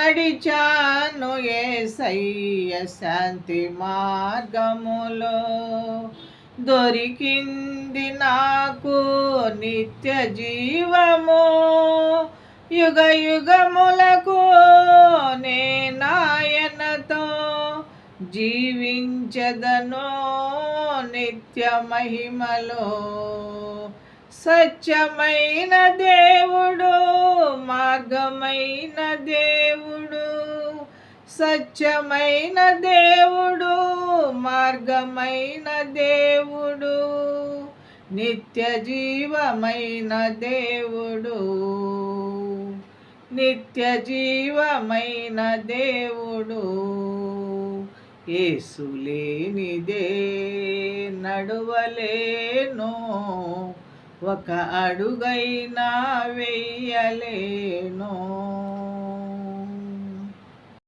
నడిచాను ఏసయ్య శాంతి మార్గములో. దొరికింది నాకు నిత్య జీవము. యుగ యుగములకు నేనాయనతో జీవించదను నిత్య మహిమలో. సత్యమైన దేవుడు మార్గమైన దేవుడు సత్యమైన దేవుడు మార్గమైన దేవుడు నిత్య జీవమైన దేవుడు నిత్య జీవమైన దేవుడు. ఏసులేనిదే నడువలేను. ఒక అడుగైనా వెయ్యలేను